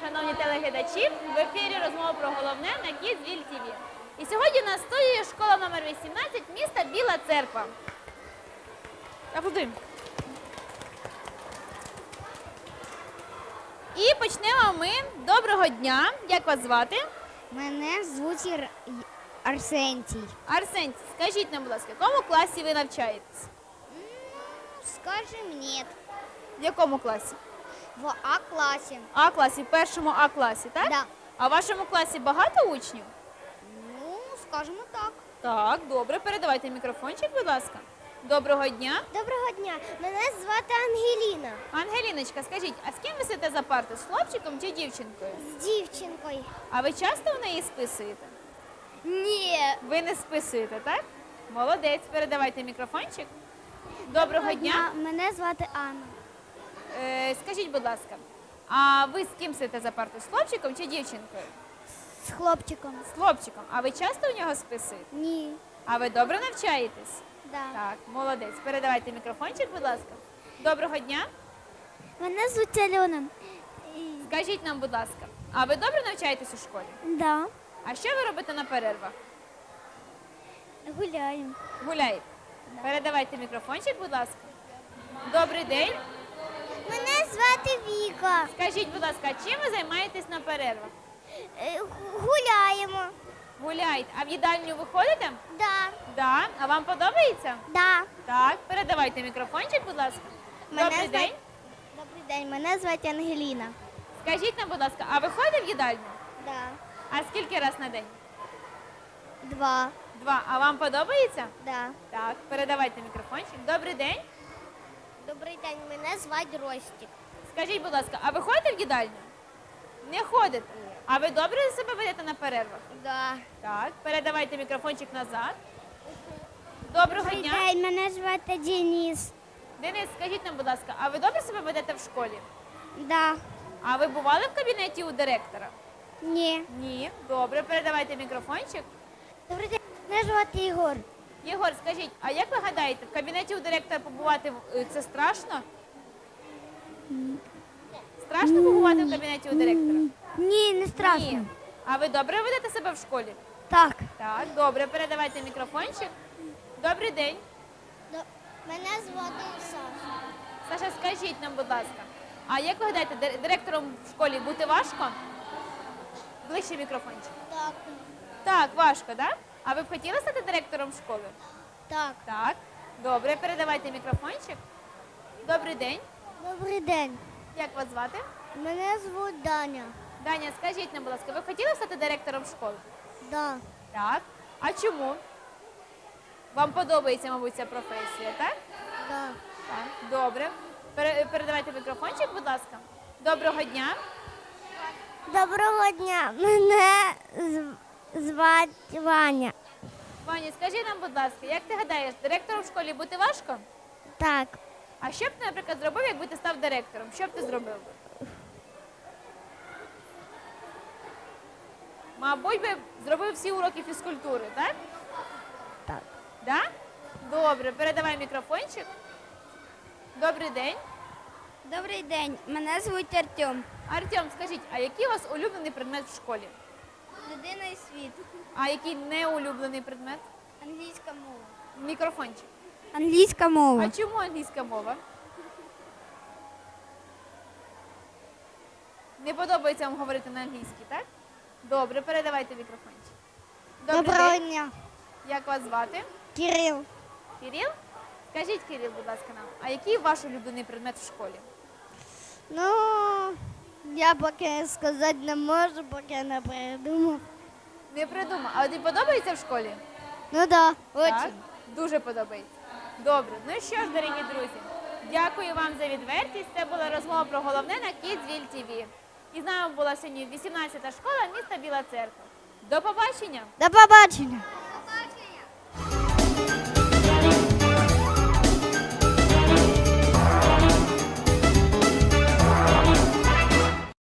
шановні телеглядачі! В ефірі розмова про головне на Кізвіль ТВ. І сьогодні у нас студії школа номер 18 міста Біла Церква. Аплодуємо. І почнемо ми. Доброго дня! Як вас звати? Мене звуть Ір- Арсентій. Арсентій, скажіть нам, будь ласка, в якому класі ви навчаєтесь? Скажемо, ні. В якому класі? В А класі. А класі, в першому А класі, так? Да. А в вашому класі багато учнів? Ну, скажемо так. Так, добре, передавайте мікрофончик, будь ласка. Доброго дня. Доброго дня. Мене звати Ангеліна. Ангеліночка, скажіть, а з ким ви сидите за парту? З хлопчиком чи дівчинкою? З дівчинкою. А ви часто в неї списуєте? Ні. Ви не списуєте, так? Молодець, передавайте мікрофончик. Доброго дня. Мене звати Анна. Е, скажіть, будь ласка, а ви з ким сидите за парту? З хлопчиком чи дівчинкою? З хлопчиком. З хлопчиком. А ви часто в нього списуєте? Ні. А ви добре навчаєтесь? Да. Так, молодець. Передавайте мікрофончик, будь ласка. Доброго дня. Мене звуть Альона. Скажіть нам, будь ласка, а ви добре навчаєтесь у школі? Да. А що ви робите на перервах? Гуляємо. Гуляєте? Передавайте мікрофончик, будь ласка. Добрий день. Мене звати Віка. Скажіть, будь ласка, чим ви займаєтесь на перервах? Е, Гуляємо. Гуляєте. А в їдальню ви ходите? Да. Да. А вам подобається? Да. Так. Передавайте мікрофончик, будь ласка. Мене Добрий звати- день. Добрий день, мене звати Ангеліна. Скажіть нам, будь ласка, а ви ходите в їдальню? Да. А скільки раз на день? Два. Два. А вам подобається? Да. Так. Передавайте мікрофончик. Добрий день. Добрий день, мене звати Ростік. Скажіть, будь ласка, а ви ходите в їдальню? Не ходите. А ви добре себе ведете на перервах? Да. Так, передавайте мікрофончик назад. Доброго Добрий дня. день, мене звати Денис. Денис, скажіть нам, будь ласка, а ви добре себе ведете в школі? Да. А ви бували в кабінеті у директора? Ні. Ні. Добре, передавайте мікрофончик. Добрий день, мене звати Ігор. Єгор, скажіть, а як ви гадаєте, в кабінеті у директора побувати е, це страшно? Страшно побувати в кабінеті у директора? Ні, не Ні. А ви добре ведете себе в школі? Так. Так, добре, передавайте мікрофончик. Добрий день. Мене звати Саша. Саша, скажіть нам, будь ласка, а як ви гадаєте, дир- директором в школі бути важко? Ближче мікрофончик. Так. Так, важко, так? А ви б хотіли стати директором школи? Так. Так. Добре, передавайте мікрофончик. Добрий день. Добрий день. Як вас звати? Мене звуть Даня. Даня, скажіть нам, будь ласка, ви хотіли стати директором школи? Да. Так. А чому? Вам подобається, мабуть, ця професія, так? Да. Так. Добре. Пере- передавайте мікрофончик, будь ласка. Доброго дня. Доброго дня. Мене звати Ваня. Ваня, скажи нам, будь ласка, як ти гадаєш, директором в школі бути важко? Так. А що б ти, наприклад, зробив, якби ти став директором? Що б ти зробив? Мабуть, би зробив всі уроки фізкультури, так? Так. Да? Добре, передавай мікрофончик. Добрий день. Добрий день. Мене звуть Артем. Артем, скажіть, а який у вас улюблений предмет в школі? Людина і світ. А який неулюблений предмет? Англійська мова. Мікрофончик. Англійська мова. А чому англійська мова? Не подобається вам говорити на англійській, так? Добре, передавайте мікрофончик. Добрий Доброго день. дня. Як вас звати? Кирил. Кирил? Скажіть, Кирил, будь ласка, нам, а який ваш улюблений предмет в школі? Ну, я поки сказати не можу, поки не придумав. Не придумав. А тобі подобається в школі? Ну да, Так? очень. Дуже подобається. Добре. Ну що ж, дорогі друзі, дякую вам за відвертість. Це була розмова про головне на Kidsville TV. І з нами була сьогодні 18-та школа міста Біла Церква. До побачення! До побачення.